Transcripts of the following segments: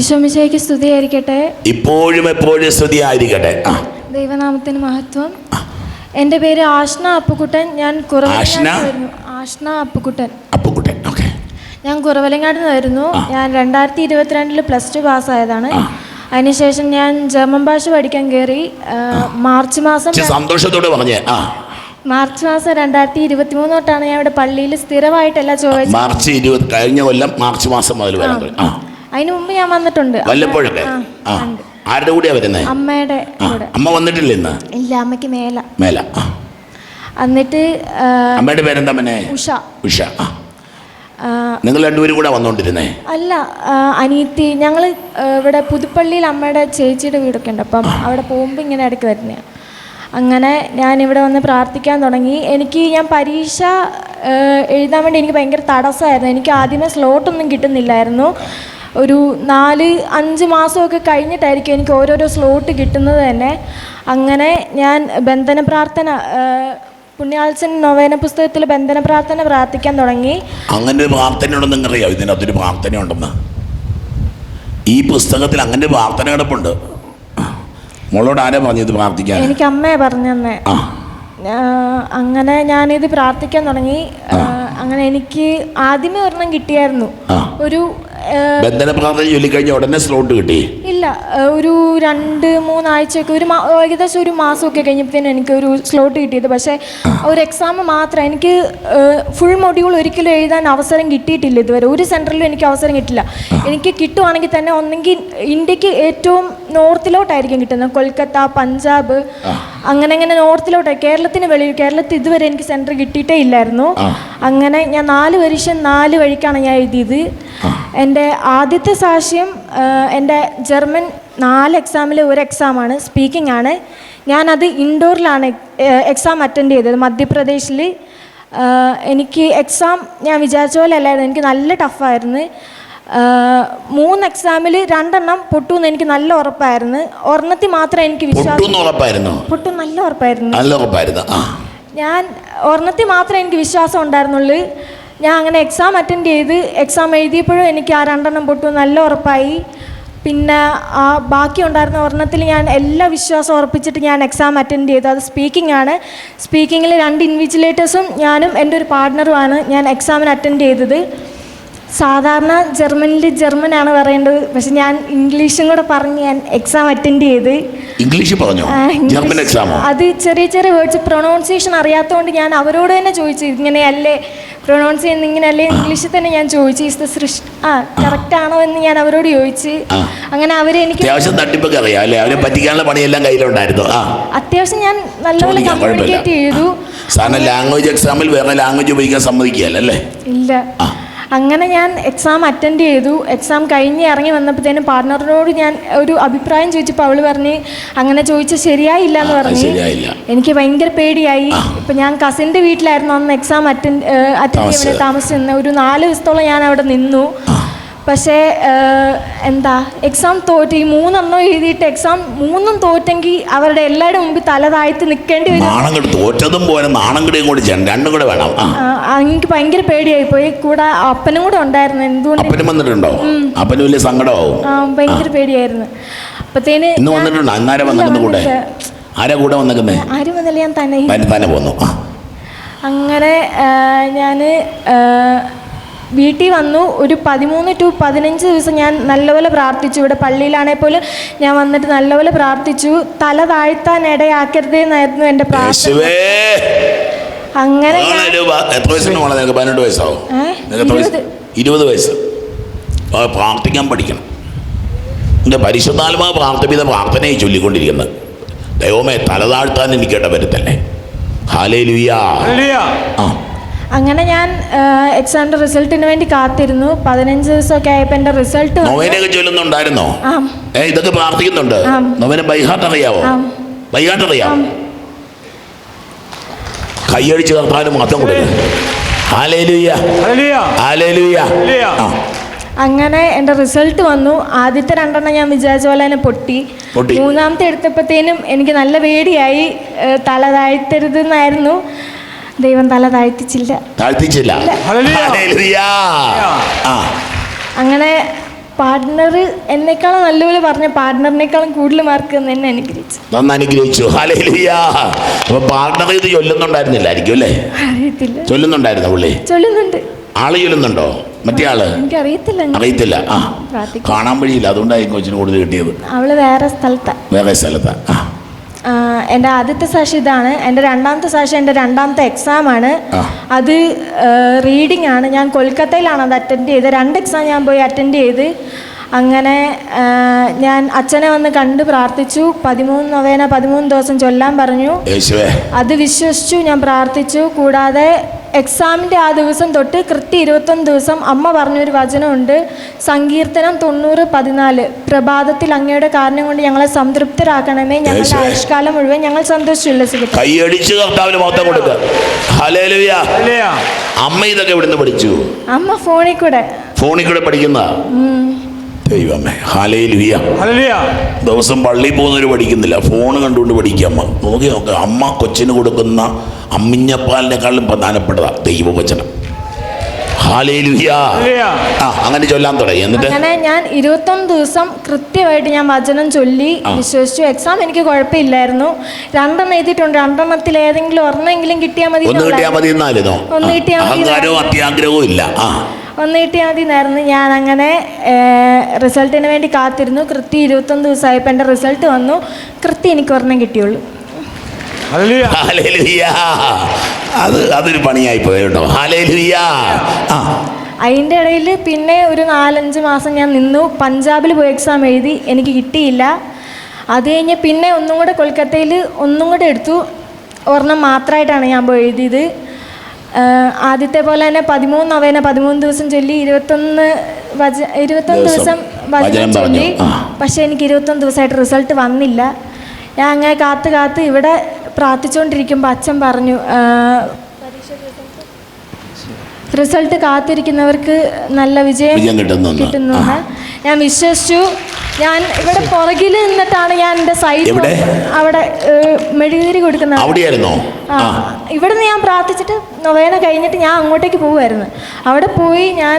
ഈശോമിശയ്ക്ക് സ്തുതിയായിരിക്കട്ടെ. ഇപ്പോഴും എപ്പോഴും സ്തുതി ആയിരിക്കട്ടെ ആ. ദൈവനാമത്തിന് മഹത്വം. എന്റെ പേര് ആഷ്ന അപ്പുക്കുട്ടൻ ഞാൻ? കുറവലങ്ങാട് ആഷ്ന? അപ്പുക്കുട്ടൻ അപ്പുക്കുട്ടൻ ഓക്കെ. ഞാൻ കുറവലങ്ങാട് നിന്നായിരുന്നു ഞാൻ രണ്ടായിരത്തി ഇരുപത്തിരണ്ടിൽ പ്ലസ് ടു പാസ്സായതാണ്. അതിനുശേഷം ഞാൻ ജർമ്മൻ ഭാഷ പഠിക്കാൻ കയറി മാർച്ച് മാസം സന്തോഷത്തോടെ പറഞ്ഞേ. മാർച്ച് മാസം രണ്ടായിരത്തി ഇരുപത്തി മൂന്ന് തൊട്ടാണ് ഞാൻ ഇവിടെ പള്ളിയിൽ സ്ഥിരമായിട്ടല്ല ചൊവ്വാഴ്ച മാർച്ച് കഴിഞ്ഞ കൊല്ലം മാർച്ച് മാസം മുതൽ വരാൻ അതിന് മുമ്പ് ഞാൻ വന്നിട്ടുണ്ട്. വല്ലപ്പോഴൊക്കെ? ആ. ആരുടെ കൂടെയാ വരുന്നേ? അമ്മയുടെ അമ്മ വന്നിട്ടില്ല ഇന്ന്? ഇല്ല അമ്മയ്ക്ക് മേല. മേല എന്നിട്ട് അമ്മയുടെ പേരെന്താ മനെ? ഉഷ. ഉഷ നിങ്ങൾ രണ്ടുപേരും കൂടെ വന്നോണ്ടിരുന്നേ? അല്ല അനിയത്തി ഞങ്ങൾ ഇവിടെ പുതുപ്പള്ളിയിൽ അമ്മയുടെ ചേച്ചിയുടെ വീടൊക്കെ ഉണ്ട്. അപ്പം അവിടെ പോകുമ്പോൾ ഇങ്ങനെ ഇടയ്ക്ക് വരുന്നതാണ് അങ്ങനെ ഞാൻ ഇവിടെ വന്ന് പ്രാർത്ഥിക്കാൻ തുടങ്ങി. എനിക്ക് ഞാൻ പരീക്ഷ എഴുതാൻ വേണ്ടി എനിക്ക് ഭയങ്കര തടസ്സമായിരുന്നു. എനിക്ക് ആദ്യമേ സ്ലോട്ടൊന്നും കിട്ടുന്നില്ലായിരുന്നു. ഒരു നാല് അഞ്ച് മാസമൊക്കെ കഴിഞ്ഞിട്ടായിരിക്കും എനിക്ക് ഓരോരോ സ്ലോട്ട് കിട്ടുന്നത് തന്നെ. അങ്ങനെ ഞാൻ ബന്ധന പ്രാർത്ഥന പുണ്യാളച്ചൻ പുണ്യാൾച്ചൻ നൊവേന പുസ്തകത്തിൽ ബന്ധന പ്രാർത്ഥന പ്രാർത്ഥിക്കാൻ തുടങ്ങി. അങ്ങനെ ഒരു പ്രാർത്ഥന ഉണ്ടെന്ന് നിങ്ങൾക്കറിയാം ഇതിനകത്തൊരു പ്രാർത്ഥന ഉണ്ടെന്ന് ഈ പുസ്തകത്തിൽ അങ്ങനെ ഒരു പ്രാർത്ഥന കിടപ്പുണ്ട്. മോളോട് ആരാ പറഞ്ഞത് പ്രാർത്ഥിക്കാൻ? എനിക്ക് അമ്മയെ പറഞ്ഞു തന്നെ അങ്ങനെ ഞാനിത് പ്രാർത്ഥിക്കാൻ തുടങ്ങി. അങ്ങനെ എനിക്ക് ആദ്യമേ ഒരെണ്ണം കിട്ടിയായിരുന്നു. ഒരു ബന്ധന പ്രാർത്ഥന ചൊല്ലിക്കഴിഞ്ഞ ഉടനെ സ്ലോട്ട് കിട്ടി. ഇല്ല ഒരു രണ്ട് മൂന്നാഴ്ചയൊക്കെ ഒരു ഏകദേശം ഒരു മാസമൊക്കെ കഴിഞ്ഞപ്പോഴത്തേനും എനിക്ക് ഒരു സ്ലോട്ട് കിട്ടിയത്. പക്ഷേ ഒരു എക്സാം മാത്രം എനിക്ക് ഫുൾ മൊഡ്യൂൾ ഒരിക്കലും എഴുതാൻ അവസരം കിട്ടിയിട്ടില്ല ഇതുവരെ. ഒരു സെന്ററിലും എനിക്ക് അവസരം കിട്ടില്ല. എനിക്ക് കിട്ടുവാണെങ്കിൽ തന്നെ ഒന്നെങ്കിൽ ഇന്ത്യയ്ക്ക് ഏറ്റവും നോർത്തിലോട്ടായിരിക്കും കിട്ടുന്നത്. കൊൽക്കത്ത പഞ്ചാബ് അങ്ങനെ അങ്ങനെ നോർത്തിലോട്ടായി കേരളത്തിന് വെളിയിൽ കേരളത്തിൽ ഇതുവരെ എനിക്ക് സെന്റർ കിട്ടിയിട്ടേ ഇല്ലായിരുന്നു. അങ്ങനെ ഞാൻ നാല് പരീക്ഷ നാല് വഴിക്കാണ് ഞാൻ എഴുതിയത്. എന്റെ ആദ്യത്തെ സാക്ഷ്യം എന്റെ ജർമ്മൻ നാല് എക്സാമിൽ ഒരു എക്സാമാണ് സ്പീക്കിംഗ് ആണ്. ഞാനത് ഇൻഡോറിലാണ് എക്സാം അറ്റൻഡ് ചെയ്തത്. മധ്യപ്രദേശിൽ എനിക്ക് എക്സാം ഞാൻ വിചാരിച്ച പോലെ അല്ലായിരുന്നു. എനിക്ക് നല്ല ടഫായിരുന്നു മൂന്ന് എക്സാമിൽ രണ്ടെണ്ണം പൊട്ടുമെന്ന് എനിക്ക് നല്ല ഉറപ്പായിരുന്നു. ഒരെണ്ണത്തിൽ മാത്രം എനിക്ക് വിശ്വാസം പൊട്ടു നല്ല ഉറപ്പായിരുന്നു. നല്ല ഉറപ്പായിരുന്നു ഞാൻ ഒരെണ്ണത്തിൽ മാത്രമേ എനിക്ക് വിശ്വാസം ഉണ്ടായിരുന്നുള്ളൂ. ഞാൻ അങ്ങനെ എക്സാം അറ്റൻഡ് ചെയ്ത് എക്സാം എഴുതിയപ്പോഴും എനിക്ക് ആ രണ്ടെണ്ണം പൊട്ടു നല്ല ഉറപ്പായി. പിന്നെ ആ ബാക്കി ഉണ്ടായിരുന്ന ഒരെണ്ണത്തിൽ ഞാൻ എല്ലാ വിശ്വാസം ഉറപ്പിച്ചിട്ട് ഞാൻ എക്സാം അറ്റൻഡ് ചെയ്തു. അത് സ്പീക്കിംഗ് ആണ്. സ്പീക്കിങ്ങിൽ രണ്ട് ഇൻവിജിലേറ്റേഴ്സും ഞാനും എന്റെ ഒരു പാർട്ട്ണറുമാണ് ഞാൻ എക്സാമിന് അറ്റൻഡ് ചെയ്തത്. സാധാരണ ജർമ്മനിൽ ആണ് പറയേണ്ടത്. പക്ഷെ ഞാൻ ഇംഗ്ലീഷും കൂടെ പറഞ്ഞ് ഞാൻ എക്സാം അറ്റൻഡ് ചെയ്ത്. ഇംഗ്ലീഷിൽ പറഞ്ഞു? ഇംഗ്ലീഷ്. ജർമ്മൻ എക്സാമോ അത് ചെറിയ ചെറിയ വേർഡ്സ് പ്രൊണൗൺസിയേഷൻ അറിയാത്തതുകൊണ്ട് ഞാൻ അവരോട് തന്നെ ചോദിച്ചു ഇങ്ങനെയല്ലേ? പ്രൊണൗൺസ് ചെയ്യുന്ന ഇങ്ങനെയല്ലേ? ഇംഗ്ലീഷിൽ തന്നെ ഞാൻ ചോദിച്ചു ഇസ് ദ സൃഷ്ടി ആ കറക്റ്റ് ആണോ എന്ന് ഞാൻ അവരോട് ചോദിച്ച്. അങ്ങനെ അവർ എനിക്ക് അത്യാവശ്യം തട്ടിപ്പൊക്കെ അറിയാം അല്ലേ? അവരെ പറ്റിക്കാനുള്ള പണിയെല്ലാം കയ്യിലുണ്ടായിരുന്നു. അത്യാവശ്യം ഞാൻ നല്ലപോലെ കമ്മ്യൂണിക്കേറ്റ് ചെയ്തു. സാധാരണ ലാംഗ്വേജ് എക്സാമിൽ വേറെ ലാംഗ്വേജ് ഉപയോഗിക്കാൻ സമ്മതിക്കുകയല്ലേ? ഇല്ല. അങ്ങനെ ഞാൻ എക്സാം അറ്റൻഡ് ചെയ്തു. എക്സാം കഴിഞ്ഞ് ഇറങ്ങി വന്നപ്പോഴത്തേനും പാർട്ട്ണറിനോട് ഞാൻ ഒരു അഭിപ്രായം ചോദിച്ചപ്പോൾ അവൾ പറഞ്ഞ് അങ്ങനെ ചോദിച്ചാൽ ശരിയായില്ല എന്ന് പറഞ്ഞു എനിക്ക് ഭയങ്കര പേടിയായി. ഇപ്പം ഞാൻ കസിന്റെ വീട്ടിലായിരുന്നു അന്ന് എക്സാം അറ്റൻഡ് അറ്റൻഡ് ചെയ്യാൻ താമസിച്ചിരുന്ന ഒരു നാല് ദിവസത്തോളം ഞാൻ അവിടെ നിന്നു. പക്ഷേ എന്താ എക്സാം തോറ്റ് ഈ മൂന്നെണ്ണം എഴുതിയിട്ട് എക്സാം മൂന്നും തോറ്റെങ്കിൽ അവരുടെ എല്ലാവരുടെ മുമ്പിൽ തല താഴ്ത്തി നിൽക്കേണ്ടി വരും. നാണം കെട്ട് തോറ്റതും പോലെ നാണം കെടുകയും കൂടി ചെയ്യണം. രണ്ടും കൂടെ വേണം. ആ. ആ, ആ, എനിക്ക് ഭയങ്കര പേടിയായി പോയി. കൂടെ അപ്പനും കൂടെ ഉണ്ടായിരുന്നു. എന്തുകൊണ്ട് അപ്പനും വന്നിട്ടുണ്ടോ? അപ്പനും വലിയ സങ്കടമാവും. ആ ഭയങ്കര പേടിയായിരുന്നു. അപ്പത്തേന് ഇന്ന് ഞാൻ- വന്നിട്ടുണ്ടോ അന്നാരെ ഇല്ല, വന്നിരുന്ന കൂടെ? വന്നില്ല. ആരാ കൂടെ വന്നിരിക്കുന്നേ ആരും വന്നില്ല ഞാൻ തന്നെ. തന്നെ തന്നെ പോന്നു. ആ. അങ്ങനെ ഞാൻ വീട്ടിൽ വന്നു. ഒരു പതിമൂന്ന് ടു പതിനഞ്ച് ദിവസം ഞാൻ നല്ലപോലെ പ്രാർത്ഥിച്ചു. ഇവിടെ പള്ളിയിലാണെങ്കിൽ പോലും ഞാൻ വന്നിട്ട് നല്ലപോലെ പ്രാർത്ഥിച്ചു. തല താഴ്ത്താൻ ഇടയാക്കരുതെന്നായിരുന്നു എന്റെ പ്രാർത്ഥന. അങ്ങനെ പതിനെട്ട് വയസ്സാവും? ഇരുപത്. വയസ്സ്. പ്രാർത്ഥിക്കാൻ പഠിക്കണം. എന്റെ പരിശുദ്ധാത്മാ പ്രാർത്ഥിപ്പിത പ്രാർത്ഥനയെ ചൊല്ലിക്കൊണ്ടിരിക്കുന്നത്. ദൈവമേ തല താഴ്ത്താൻ എനിക്ക് വരുത്തല്ലേ ഹാലേ ലുയാ ആ. അങ്ങനെ ഞാൻ എക്സാമിന്റെ റിസൾട്ടിന് വേണ്ടി കാത്തിരുന്നു. പതിനഞ്ച് ദിവസമൊക്കെ ആയപ്പോ എന്റെ റിസൾട്ട് നൊവേനൊക്കെ ചൊല്ലുന്നുണ്ടായിരുന്നോ ആ. ഏ ഇതൊക്കെ പ്രാർത്ഥിക്കുന്നുണ്ട്. നൊവേന അറിയാവോ? ആ. അറിയാം. കൈയടിച്ച് കർത്താവിന് മാത്രം കൊടുക്കും. അങ്ങനെ എന്റെ റിസൾട്ട് വന്നു. ആദ്യത്തെ രണ്ടെണ്ണം ഞാൻ വിചാരിച്ച പോലെ തന്നെ പൊട്ടി. മൂന്നാമത്തെ എടുത്തപ്പോഴത്തേനും എനിക്ക് നല്ല പേടിയായി. തല താഴ്ത്തരുതെന്നായിരുന്നു. ദൈവം തല താഴ്ത്തിച്ചില്ല. താഴ്ത്തിച്ചില്ല. അങ്ങനെ പാർട്ട്ണർ എന്നെക്കാളും നല്ലപോലെ പറഞ്ഞ പാർട്ട്ണറിനേക്കാളും കൂടുതൽ മാർക്ക് എന്ന് അനുഗ്രഹിച്ചു. നന്ന് അനുഗ്രഹിച്ചു. അപ്പൊ പാർട്ണർ ഇത് ചൊല്ലുന്നുണ്ടായിരുന്നില്ലായിരിക്കും അല്ലേ? അറിയത്തില്ല. ചൊല്ലുന്നുണ്ടായിരുന്നു പുള്ളി? ചൊല്ലുന്നുണ്ട്. ആൾ ചൊല്ലുന്നുണ്ടോ? മറ്റേ ആൾ? എനിക്കറിയത്തില്ല. ഞാൻ. അറിയത്തില്ല. ആ. കാണാൻ വഴിയില്ല. അതുകൊണ്ടായിരിക്കും കൊച്ചിന് കൂടുതൽ കിട്ടിയത്. അവൾ വേറെ സ്ഥലത്താ. വേറെ സ്ഥലത്താ. ആ, എന്റെ ആദ്യത്തെ സാക്ഷി ഇതാണ്. എന്റെ രണ്ടാമത്തെ സാക്ഷി എന്റെ രണ്ടാമത്തെ എക്സാം ആണ്. അത് റീഡിംഗ് ആണ്. ഞാൻ കൊൽക്കത്തയിലാണ് അത് അറ്റൻഡ് ചെയ്ത് രണ്ട് എക്സാം ഞാൻ പോയി അറ്റൻഡ് ചെയ്ത്. അങ്ങനെ ഞാൻ അച്ഛനെ വന്ന് കണ്ട് പ്രാർത്ഥിച്ചു. പതിമൂന്ന് നവേന പതിമൂന്ന് ദിവസം ചൊല്ലാൻ പറഞ്ഞു. അത് വിശ്വസിച്ചു ഞാൻ പ്രാർത്ഥിച്ചു. കൂടാതെ എക്സാമിന്റെ ആ ദിവസം തൊട്ട് കൃത്യ ഇരുപത്തൊന്ന് ദിവസം അമ്മ പറഞ്ഞൊരു വചനമുണ്ട്. സങ്കീർത്തനം തൊണ്ണൂറ് പതിനാല്. പ്രഭാതത്തിൽ അങ്ങയുടെ കാരണം കൊണ്ട് ഞങ്ങളെ സംതൃപ്തരാക്കണമേ. ഞങ്ങളുടെ. ആയുഷ്കാലം മുഴുവൻ ഞങ്ങൾ സന്തോഷിച്ചു ഉല്ലസിക്കട്ടെ കൈയടിച്ച് കർത്താവിന് മൊത്തം കൊടുക്കുക. അമ്മ ഇതൊക്കെ ഇവിടുന്ന് പഠിച്ചു? അമ്മ ഫോണിൽ കൂടെ. ഫോണിൽ കൂടെ പഠിക്കുന്ന? ദൈവമേ. Hallelujah hallelujah. ദിവസം പള്ളിയിൽ പോകുന്നവർ പഠിക്കുന്നില്ല. ഫോൺ കണ്ടുകൊണ്ട് പഠിക്കുക അമ്മ. നോക്കി നോക്കുക അമ്മ കൊച്ചിന് കൊടുക്കുന്ന അമ്മിഞ്ഞപ്പാലിനേക്കാളും പ്രധാനപ്പെട്ടതാ ദൈവവചനം. അങ്ങനെ ചൊല്ലാൻ തുടങ്ങി. എന്നിട്ട്? അങ്ങനെ ഞാൻ ഇരുപത്തൊന്ന് ദിവസം കൃത്യമായിട്ട് ഞാൻ വചനം ചൊല്ലി വിശ്വസിച്ചു. എക്സാം എനിക്ക് കുഴപ്പമില്ലായിരുന്നു. രണ്ടെണ്ണം എഴുതിയിട്ടുണ്ട്. രണ്ടെണ്ണത്തിൽ ഏതെങ്കിലും ഒരെണ്ണമെങ്കിലും കിട്ടിയാൽ മതി ഒന്ന് കിട്ടിയാൽ മതി എന്നാലും ഒന്ന് കിട്ടിയാൽ മതി അഹങ്കാരവും അത്യാഗ്രഹവും ഇല്ല. ആ. ഒന്ന് കിട്ടിയാൽ മതി നേർന്ന് ഞാൻ അങ്ങനെ റിസൾട്ടിന് വേണ്ടി കാത്തിരുന്നു. കൃത്യം ഇരുപത്തൊന്ന് ദിവസമായപ്പോൾ എന്റെ റിസൾട്ട് വന്നു. കൃത്യം എനിക്ക് ഒരെണ്ണം കിട്ടിയുള്ളൂ. ഹല്ലേലൂയ. അത് അതൊരു പണിയായി പോയി കേട്ടോ ഹാലേലുയ ആ. അതിന്റെ ഇടയിൽ പിന്നെ ഒരു നാലഞ്ച് മാസം ഞാൻ നിന്നു. പഞ്ചാബിൽ പോയി എക്സാം എഴുതി. എനിക്ക് കിട്ടിയില്ല. അത് കഴിഞ്ഞ് പിന്നെ ഒന്നും കൂടെ കൊൽക്കത്തയിൽ ഒന്നും കൂടെ എടുത്തു. ഒരെണ്ണം മാത്രമായിട്ടാണ് ഞാൻ പോയി എഴുതിയത്. ആദ്യത്തെ പോലെ തന്നെ പതിമൂന്ന് നവേന പതിമൂന്ന് ദിവസം ചൊല്ലി ഇരുപത്തൊന്ന് വച ഇരുപത്തൊന്ന് ദിവസം വചനം. ചൊല്ലി. പക്ഷേ എനിക്ക് ഇരുപത്തൊന്ന് ദിവസമായിട്ട് റിസൾട്ട് വന്നില്ല ഞാൻ അങ്ങനെ കാത്ത് കാത്ത് ഇവിടെ പ്രാർത്ഥിച്ചുകൊണ്ടിരിക്കുമ്പോൾ അച്ഛൻ പറഞ്ഞു റിസൾട്ട് കാത്തിരിക്കുന്നവർക്ക് നല്ല വിജയം. കിട്ടുന്നു ഞാൻ വിശ്വസിച്ചു ഞാൻ ഇവിടെ പുറകിൽ നിന്നിട്ടാണ് ഞാൻ എന്റെ സൈഡ് അവിടെ മെഴുകുതിരി കൊടുക്കുന്നത്. അവിടെയായിരുന്നോ? ആ ആ. ഇവിടെ നിന്ന് ഞാൻ പ്രാർത്ഥിച്ചിട്ട് നൊവേന കഴിഞ്ഞിട്ട് ഞാൻ അങ്ങോട്ടേക്ക് പോകുമായിരുന്നു അവിടെ പോയി ഞാൻ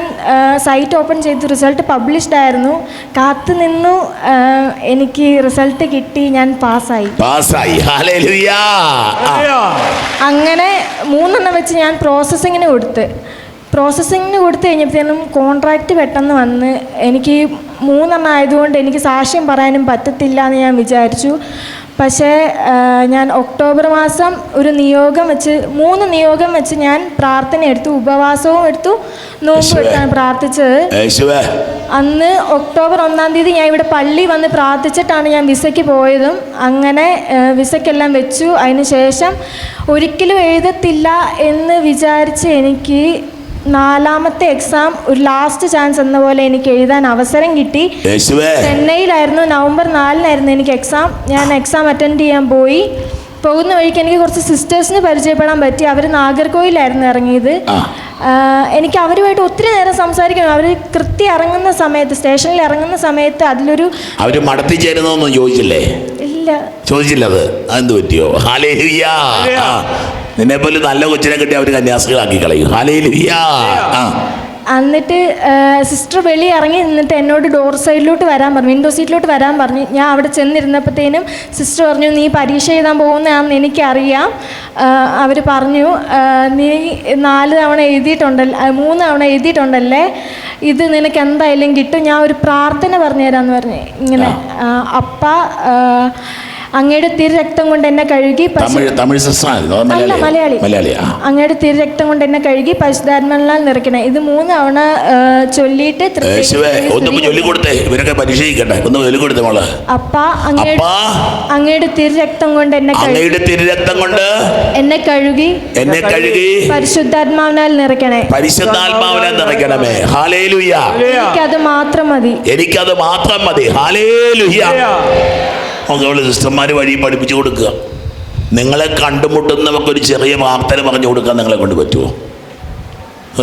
സൈറ്റ് ഓപ്പൺ ചെയ്തു റിസൾട്ട് പബ്ലിഷ്ഡ് ആയിരുന്നു. കാത്തു നിന്നു എനിക്ക് റിസൾട്ട് കിട്ടി ഞാൻ പാസ്സായി. പാസ്സായി. അങ്ങനെ മൂന്നെണ്ണം വെച്ച് ഞാൻ പ്രോസസ്സിങ്ങിന് കൊടുത്ത്. പ്രോസസ്സിങ്ങിന് കൊടുത്തു കഴിഞ്ഞപ്പോഴത്തേനും കോൺട്രാക്റ്റ് പെട്ടെന്ന് വന്ന് എനിക്ക് മൂന്നെണ്ണം ആയതുകൊണ്ട് എനിക്ക് സാക്ഷ്യം പറയാനും പറ്റത്തില്ല എന്ന് ഞാൻ വിചാരിച്ചു. പക്ഷേ ഞാൻ ഒക്ടോബർ മാസം ഒരു നിയോഗം വെച്ച് മൂന്ന് നിയോഗം വെച്ച് ഞാൻ പ്രാർത്ഥന എടുത്തു ഉപവാസവും എടുത്തു നോമ്പും. എടുത്താണ് പ്രാർത്ഥിച്ചത്. അന്ന് ഒക്ടോബർ ഒന്നാം തീയതി ഞാൻ ഇവിടെ പള്ളി വന്ന് പ്രാർത്ഥിച്ചിട്ടാണ് ഞാൻ വിസയ്ക്ക് പോയതും. അങ്ങനെ വിസയ്ക്കെല്ലാം വെച്ചു. അതിന് ശേഷം ഒരിക്കലും എഴുതത്തില്ല എന്ന് വിചാരിച്ച് എനിക്ക് നാലാമത്തെ എക്സാം ഒരു ലാസ്റ്റ് ചാൻസ് എന്ന പോലെ എനിക്ക് എഴുതാൻ അവസരം കിട്ടി. യേശുവേ. ചെന്നൈയിലായിരുന്നു. നവംബർ നാലിനായിരുന്നു എനിക്ക് എക്സാം ഞാൻ എക്സാം അറ്റൻഡ് ചെയ്യാൻ പോയി. പോകുന്ന വഴിക്ക് എനിക്ക് കുറച്ച് സിസ്റ്റേഴ്സിന് പരിചയപ്പെടാൻ പറ്റി. അവർ നാഗർകോയിലായിരുന്നു ഇറങ്ങിയത്. എനിക്ക് അവരുമായിട്ട് ഒത്തിരി നേരം സംസാരിക്കണം അവർ കൃത്യം ഇറങ്ങുന്ന സമയത്ത് സ്റ്റേഷനിൽ ഇറങ്ങുന്ന സമയത്ത് അതിലൊരു അവർ മടത്തി ചേരുന്നൊന്നും ചോദിച്ചില്ലേ? ഇല്ല. ചോദിച്ചില്ല അത്. അതെന്ത് പറ്റിയോ? നിന്നെ പോലെ നല്ല കൊച്ചിനെ കിട്ടി അവർ കന്യാസികളാക്കി കളയും ആ. എന്നിട്ട് സിസ്റ്റർ വെളി ഇറങ്ങി നിന്നിട്ട് എന്നോട് ഡോർ സൈഡിലോട്ട് വരാൻ പറഞ്ഞു. വിൻഡോ സീറ്റിലോട്ട് വരാൻ പറഞ്ഞു. ഞാൻ അവിടെ ചെന്നിരുന്നപ്പോഴത്തേനും സിസ്റ്റർ പറഞ്ഞു നീ പരീക്ഷ എഴുതാൻ പോകുന്നതാണെന്ന് എനിക്കറിയാം. അവർ പറഞ്ഞു നീ നാല് തവണ എഴുതിയിട്ടുണ്ടല്ലോ മൂന്ന് തവണ എഴുതിയിട്ടുണ്ടല്ലേ? ഇത് നിനക്ക് എന്തായാലും കിട്ടും. ഞാൻ ഒരു പ്രാർത്ഥന പറഞ്ഞു തരാമെന്ന് പറഞ്ഞു. ഇങ്ങനെ അപ്പ അങ്ങയുടെ തിരു രക്തം കൊണ്ട് എന്നെ കഴുകി തമിഴ് തമിഴ് അല്ല മലയാളി. അങ്ങയുടെ തിരുരക്തം കൊണ്ട് എന്നെ കഴുകി പരിശുദ്ധാത്മനാൽ നിറയ്ക്കണേ. ഇത് മൂന്ന് തവണ ചൊല്ലിയിട്ട് തൃപ്തി- യേശുവേ ഒന്നും ചൊല്ലിക്കൊടുത്തേ. ഇവരൊക്കെ പരീക്ഷയിക്കട്ടെ ഒന്ന് ചൊല്ലിക്കൊടുത്തേ മോൾ. അപ്പ അങ്ങയുടെ അങ്ങയുടെ തിരുരക്തം കൊണ്ട് എന്നെ കഴുകി അങ്ങയുടെ തിരുരക്തം കൊണ്ട് എന്നെ കഴുകി എന്നെ കഴുകി പരിശുദ്ധാത്മാവിനാൽ നിറയ്ക്കണേ. പരിശുദ്ധാത്മാവിനെ നിറയ്ക്കണമേ. ഹാലേലുയ്യ. എനിക്കത് മാത്രം മതി. എനിക്കത് മാത്രം മതി. ഹാലേലുയ. അതുപോലെ സിസ്റ്റർമാർ വഴി പഠിപ്പിച്ചു കൊടുക്കുക. നിങ്ങളെ കണ്ടുമുട്ടുന്നവർക്കൊരു ചെറിയ പ്രാർത്ഥന പറഞ്ഞു കൊടുക്കാൻ നിങ്ങളെ കൊണ്ട് പറ്റുമോ?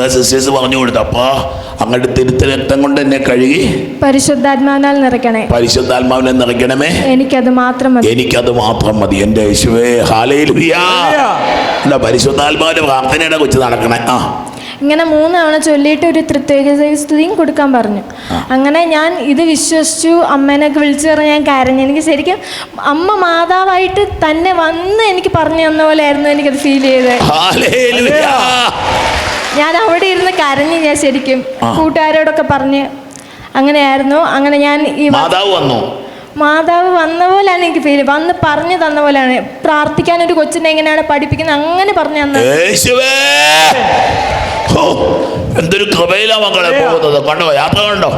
സിസ്റ്റേഴ്സ് പറഞ്ഞു കൊടുത്തു അപ്പാ അങ്ങോട്ട് തിരുത്ത രക്തം കൊണ്ട് എന്നെ കഴുകി. പരിശുദ്ധാത്മാവിനാൽ നിറയ്ക്കണേ. പരിശുദ്ധാത്മാവിനെ നിറയ്ക്കണമേ. എനിക്കത് മാത്രം മതി. എനിക്കത് മാത്രം മതി. എന്റെ യേശുവേ ഹാലേലുയാ ഹല്ലേലൂയ. പരിശുദ്ധാത്മാവിന്റെ പ്രാർത്ഥനയുടെ കൊച്ചു നടക്കണേ. ആ. ഇങ്ങനെ മൂന്ന് തവണ ചൊല്ലിയിട്ട് ഒരു തൃത്വേക സ്തുതിയും കൊടുക്കാൻ പറഞ്ഞു. അങ്ങനെ ഞാൻ ഇത് വിശ്വസിച്ചു. അമ്മേനൊക്കെ വിളിച്ചു പറഞ്ഞ് ഞാൻ കരഞ്ഞു. എനിക്ക് ശരിക്കും അമ്മ മാതാവായിട്ട് തന്നെ വന്ന് എനിക്ക് പറഞ്ഞു തന്ന പോലെ ആയിരുന്നു എനിക്കത് ഫീൽ ചെയ്തത്. ഹല്ലേലൂയ. ഞാൻ അവിടെ ഇരുന്ന് കരഞ്ഞു ഞാൻ ശരിക്കും. കൂട്ടുകാരോടൊക്കെ പറഞ്ഞ് അങ്ങനെയായിരുന്നു. അങ്ങനെ ഞാൻ ഈ മാതാവ് വന്നു. മാതാവ് വന്ന പോലെയാണ് എനിക്ക് ഫീൽ വന്ന് പറഞ്ഞു തന്ന പോലെയാണ്. പ്രാർത്ഥിക്കാൻ ഒരു കൊച്ചിനെ എങ്ങനെയാണ് പഠിപ്പിക്കുന്നത്? അങ്ങനെ പറഞ്ഞു തന്നത്. എന്തൊരു കൃപയിലാ മക്കളെ പോകുന്നത്? കണ്ടോ? യാത്ര കണ്ടോ?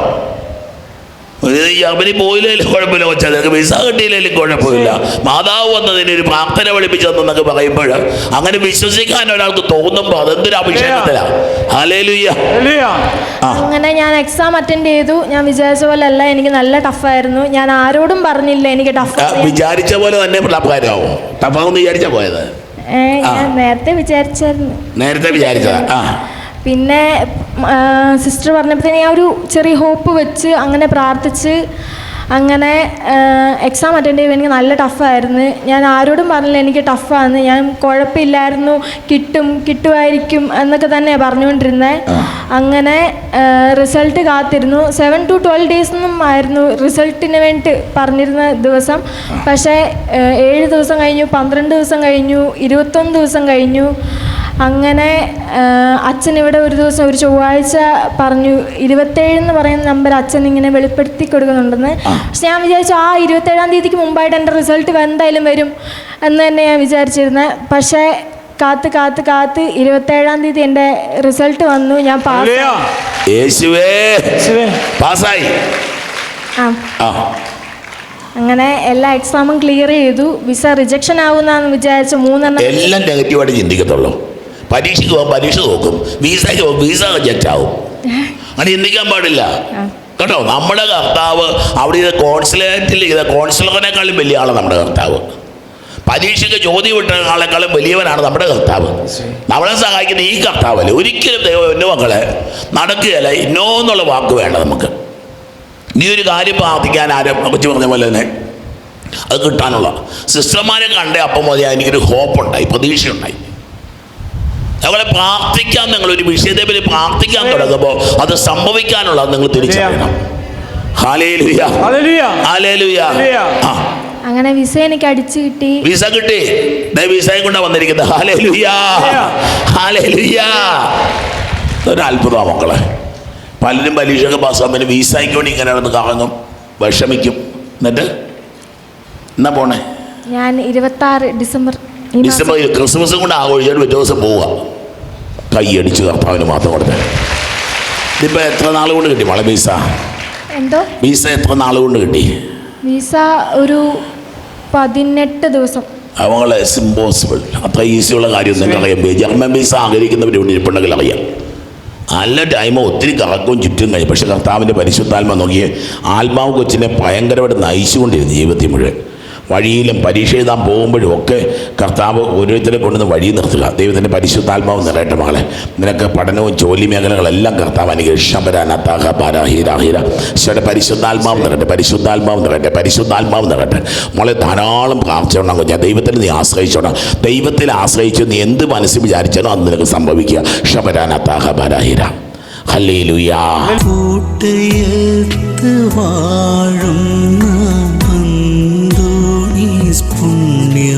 അവന് പോയില്ലേലും കുഴപ്പമില്ല കൊച്ചാ. നിനക്ക് വിസ കിട്ടിയില്ലേലും കുഴപ്പമില്ല. മാതാവ് വന്നതിന് ഒരു പ്രാർത്ഥന പഠിപ്പിച്ചതെന്നൊക്കെ പറയുമ്പോൾ അങ്ങനെ വിശ്വസിക്കാൻ ഒരാൾക്ക് തോന്നുമ്പോൾ അതെന്തൊരു അഭിഷേകത്തിലാ? അങ്ങനെ ഞാൻ എക്സാം അറ്റൻഡ് ചെയ്തു. ഞാൻ വിചാരിച്ച പോലെ അല്ല എനിക്ക് നല്ല ടഫായിരുന്നു ഞാൻ ആരോടും പറഞ്ഞില്ല എനിക്ക് ടഫ് വിചാരിച്ച പോലെ തന്നെ ടഫാരാവും ടഫാവെന്ന് വിചാരിച്ചാ പോയത്? ഞാൻ നേരത്തെ വിചാരിച്ചായിരുന്നു. നേരത്തെ വിചാരിച്ചതാ. ആ. പിന്നെ സിസ്റ്റർ പറഞ്ഞപ്പോഴത്തേന് ഞാൻ ഒരു ചെറിയ ഹോപ്പ് വെച്ച് അങ്ങനെ പ്രാർത്ഥിച്ച് അങ്ങനെ എക്സാം അറ്റൻഡ് ചെയ്യുമ്പോൾ എനിക്ക് നല്ല ടഫായിരുന്നു ഞാൻ ആരോടും പറഞ്ഞില്ല എനിക്ക് ടഫാന്ന് ഞാൻ കുഴപ്പമില്ലായിരുന്നു. കിട്ടും കിട്ടുമായിരിക്കും എന്നൊക്കെ തന്നെ പറഞ്ഞുകൊണ്ടിരുന്നത് അങ്ങനെ റിസൾട്ട് കാത്തിരുന്നു. സെവൻ ടു ട്വൽവ് ഡേയ്സ് ഒന്നും ആയിരുന്നു റിസൾട്ടിന് വേണ്ടി പറഞ്ഞിരുന്ന ദിവസം. പക്ഷേ ഏഴ് ദിവസം കഴിഞ്ഞു പന്ത്രണ്ട് ദിവസം കഴിഞ്ഞു ഇരുപത്തൊന്ന് ദിവസം കഴിഞ്ഞു. അങ്ങനെ അച്ഛൻ ഇവിടെ ഒരു ദിവസം ഒരു ചൊവ്വാഴ്ച പറഞ്ഞു ഇരുപത്തേഴ് എന്ന് പറയുന്ന നമ്പർ അച്ഛൻ ഇങ്ങനെ വെളിപ്പെടുത്തി കൊടുക്കുന്നുണ്ടെന്ന്. പക്ഷെ ഞാൻ വിചാരിച്ചു ആ ഇരുപത്തേഴാം തീയതിക്ക് മുമ്പായിട്ട് എന്റെ റിസൾട്ട് എന്തായാലും വരും. എന്ന് തന്നെ ഞാൻ വിചാരിച്ചിരുന്നത് പക്ഷേ കാത്ത് കാത്ത് കാത്ത് ഇരുപത്തേഴാം തീയതി എന്റെ റിസൾട്ട് വന്നു. ഞാൻ പാസ് പാസ്സായി ആ. അങ്ങനെ എല്ലാ എക്സാമും ക്ലിയർ ചെയ്തു. വിസ റിജക്ഷൻ ആവുന്നാന്ന് വിചാരിച്ചു മൂന്നെണ്ണം എല്ലാം നെഗറ്റീവായിട്ട് ചിന്തിക്കത്തുള്ളൂ. പരീക്ഷയ്ക്ക് പോകും പരീക്ഷ നോക്കും. വീസയ്ക്ക് പോകും വീസ റിജക്റ്റ് ആവും. അങ്ങനെ ചിന്തിക്കാൻ പാടില്ല. കേട്ടോ നമ്മുടെ കർത്താവ് അവിടെ ഇത് കോൺസുലേറ്റിൽ ഇത് കോൺസുലറിനേക്കാളും വലിയ ആളാണ് നമ്മുടെ കർത്താവ്. പരീക്ഷയ്ക്ക് ചോദ്യം വിട്ട ആളെക്കാളും വലിയവനാണ് നമ്മുടെ കർത്താവ്. നമ്മളെ സഹായിക്കുന്ന ഈ കർത്താവല്ലേ? ഒരിക്കലും ദൈവം എന്റെ മക്കളെ നടക്കുകയല്ല. ഇന്നോ എന്നുള്ള വാക്ക് വേണ്ട നമുക്ക്. നീ ഒരു കാര്യം പ്രാർത്ഥിക്കാൻ ആരും കൊച്ചു പറഞ്ഞ പോലെ തന്നെ? അത് കിട്ടാനുള്ള. സിസ്റ്റർമാരെ കണ്ടേ അപ്പം മതി. എനിക്കൊരു ഹോപ്പുണ്ടായി പ്രതീക്ഷയുണ്ടായി. അതുപോലെ പ്രാർത്ഥിക്കാൻ നിങ്ങൾ ഒരു വിഷയത്തെ പറ്റി പ്രാർത്ഥിക്കാൻ തുടങ്ങുമ്പോൾ അത് സംഭവിക്കാനുള്ള നിങ്ങൾ തിരിച്ചറിയണം. അങ്ങനെ വിസ എനിക്ക് അടിച്ചു കിട്ടി. വിസ കിട്ടി. വിസയും കൊണ്ടാ വന്നിരിക്കുന്നത്. ഒരു അത്ഭുതമാണ് മക്കളെ. പലരും പരീക്ഷയൊക്കെ പാസ്സാകുമ്പോൾ വിസയ്ക്ക് വേണ്ടി ഇങ്ങനെ നടന്ന് കറങ്ങും വിഷമിക്കും. എന്നിട്ട്? എന്നാ പോണേ? ഞാൻ ഇരുപത്താറ് ഡിസംബർ ഡിസംബർ ക്രിസ്മസും കൊണ്ട് ആഘോഷിച്ചാൽ പിറ്റേ ദിവസം പോവുക. കൈയടിച്ച് കർത്താവിന് മാത്രം കൊടുത്തേ. ഇതിപ്പോൾ എത്ര നാൾ കൊണ്ട് കിട്ടി മോളെ വിസ എന്തോ? വിസ എത്ര നാൾ കൊണ്ട് കിട്ടി? വിസ ഒരു പതിനെട്ട് ദിവസം. അവങ്ങളെ ഇമ്പോസിബിൾ അത്ര ഈസിയുള്ള കാര്യം നിങ്ങൾ അറിയാം ജർമ്മൻ വിസ ആഗ്രഹിക്കുന്നവർ ഇവിടെ ഇരിപ്പുണ്ടെങ്കിൽ അറിയാം. നല്ല ടൈം ഒത്തിരി കറക്കവും ചുറ്റും കഴിഞ്ഞു. പക്ഷെ കർത്താവിന്റെ പരിശുദ്ധാത്മ നോക്കിയേ ആത്മാവ് കൊച്ചിനെ ഭയങ്കരമായിട്ട് നയിച്ചുകൊണ്ടിരുന്നു ജീവിതത്തിൽ മുഴുവൻ. വഴിയിലും പരീക്ഷ എഴുതാൻ പോകുമ്പോഴും ഒക്കെ കർത്താവ് ഓരോരുത്തരെ കൊണ്ടുവന്ന് വഴി നിർത്തുക. ദൈവത്തിന്റെ പരിശുദ്ധാത്മാവ് നിറയട്ടെ മകളെ. നിനക്ക് പഠനവും ജോലി മേഖലകളെല്ലാം കർത്താവ് അനുഗ്രഹിഷപരാനത്താഹ പാരാഹീരാഹീര ഈശോയുടെ പരിശുദ്ധാത്മാവ് നിറട്ടെ പരിശുദ്ധാത്മാവ് നിറട്ടെ പരിശുദ്ധാത്മാവ് നിറട്ടെ മോളെ ധാരാളം പ്രാർത്ഥിച്ചോണം കുഞ്ഞാ ദൈവത്തിൽ നീ ആശ്രയിച്ചോണം. ദൈവത്തിൽ ആശ്രയിച്ച് നീ എന്ത് മനസ്സ് വിചാരിച്ചാലോ അത് നിനക്ക് സംഭവിക്കുക. ഷപരാനത്താഹ പാരാഹീര ഹല്ലേ ലുയാ